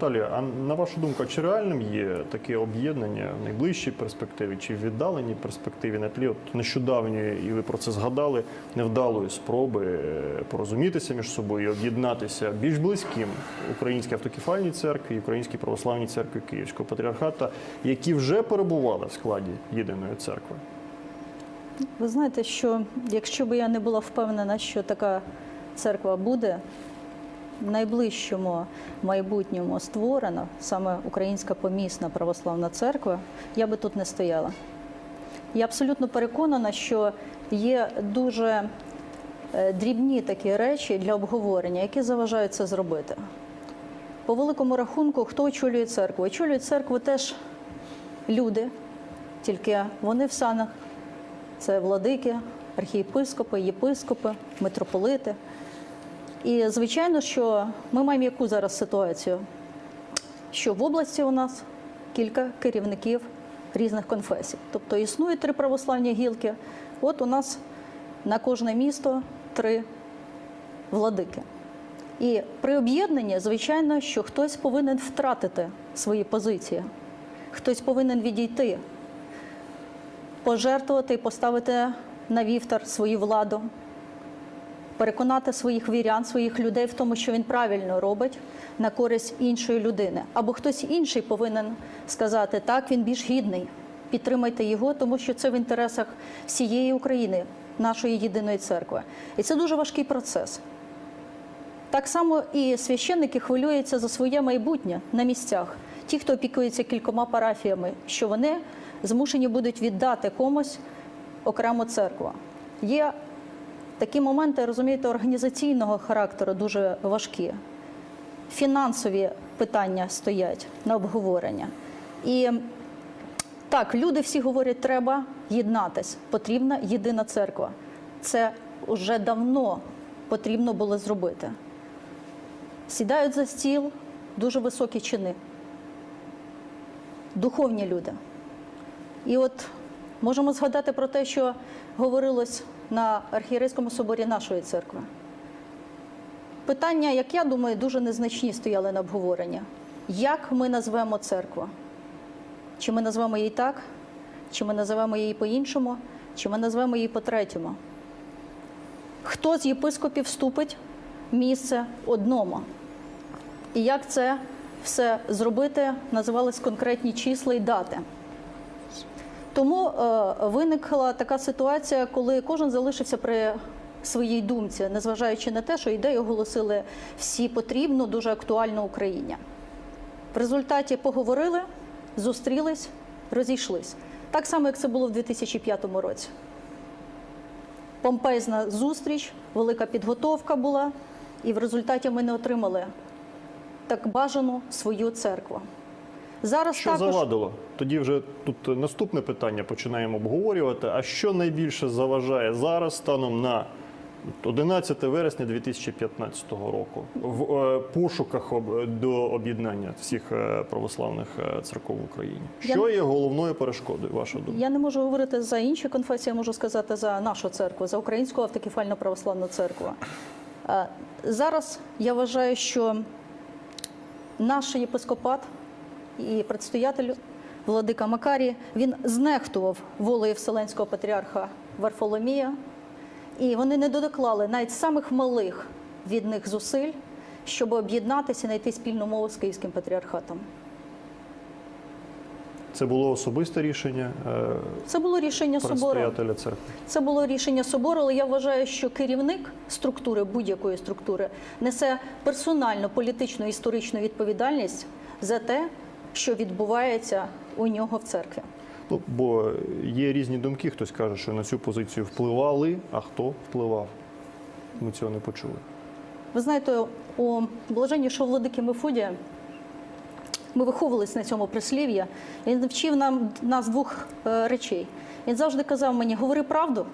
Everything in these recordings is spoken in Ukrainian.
Наталія, а на вашу думку, чи реальним є таке об'єднання в найближчій перспективі чи в віддаленій перспективі на тлі от нещодавньої, і ви про це згадали, невдалої спроби е, порозумітися між собою, і об'єднатися більш близьким Українській автокефальній церкві Українській православній церкві Київського патріархата, які вже перебували в складі єдиної церкви? Ви знаєте, що якщо б я не була впевнена, що така церква буде, найближчому майбутньому створена саме Українська помісна православна церква, я би тут не стояла. Я абсолютно переконана, що є дуже е, дрібні такі речі для обговорення, які заважають це зробити. По великому рахунку, хто очолює церкву? Очолюють церкву теж люди, тільки вони в санах це владики, архієпископи, єпископи, митрополити. І звичайно, що ми маємо яку зараз ситуацію? Що в області у нас кілька керівників різних конфесій. Тобто існують три православні гілки. От у нас на кожне місто три владики. І при об'єднанні, звичайно, що хтось повинен втратити свої позиції, хтось повинен відійти пожертвувати і поставити на вівтар свою владу, переконати своїх вірян, своїх людей в тому, що він правильно робить на користь іншої людини. Або хтось інший повинен сказати, так, він більш гідний, підтримайте його, тому що це в інтересах всієї України, нашої єдиної церкви. І це дуже важкий процес. Так само і священники хвилюються за своє майбутнє на місцях. Ті, хто опікується кількома парафіями, що вони змушені будуть віддати комусь окрему церкву. Є такі моменти, розумієте, організаційного характеру дуже важкі. Фінансові питання стоять на обговорення. І так, люди всі говорять, треба єднатись, потрібна єдина церква. Це вже давно потрібно було зробити. Сідають за стіл дуже високі чини, духовні люди. І от можемо згадати про те, що говорилось на архієрейському соборі нашої церкви. Питання, як я думаю, дуже незначні стояли на обговорення. Як ми назвемо церкву? Чи ми назвемо її так, чи ми назвемо її по-іншому, чи ми назвемо її по-третьому? Хто з єпископів вступить місце одному? І як це все зробити, називались конкретні числа і дати. Тому е, виникла така ситуація, коли кожен залишився при своїй думці, незважаючи на те, що ідею оголосили всі потрібно, дуже актуально Україні. В результаті поговорили, зустрілись, розійшлись. Так само, як це було в 2005 році. Помпезна зустріч, велика підготовка була, і в результаті ми не отримали так бажану свою церкву. Зараз Що також завадило? Тоді вже тут наступне питання починаємо обговорювати. А що найбільше заважає зараз станом на 11 вересня 2015 року в е, пошуках об- до об'єднання всіх е, православних е, церков в Україні? Я- Що є головною перешкодою? Ваша думка? Я не можу говорити за інші конфесії, я можу сказати за нашу церкву, за Українську автокефальну православну церкву. Е, Зараз я вважаю, що наш єпископат і предстоятель Владика Макарій він знехтував волею Вселенського патріарха Варфоломія, і вони не доклали навіть самих малих від них зусиль, щоб об'єднатися і знайти спільну мову з київським патріархатом. Це було особисте рішення е, Це було рішення собору. церкви. Це було рішення собору, але я вважаю, що керівник структури будь-якої структури несе персональну політичну історичну відповідальність за те, що відбувається у нього в церкві. Ну, бо є різні думки. Хтось каже, що на цю позицію впливали, а хто впливав? Ми цього не почули. Ви знаєте, у блаженнішого владики Мефодія ми виховувались на цьому прислів'ї. Він вчив нам нас двох е, речей. Він завжди казав мені: говори правду,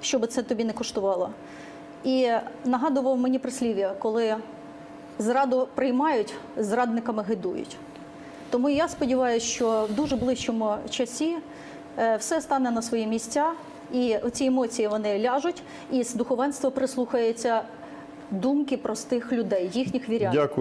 що би це тобі не коштувало. І нагадував мені прислів'я, коли зраду приймають, зрадниками гидують. Тому я сподіваюся, що в дуже ближчому часі е, все стане на свої місця, і ці емоції вони ляжуть, і духовенство прислухається думки простих людей, їхніх вірян. Дякую.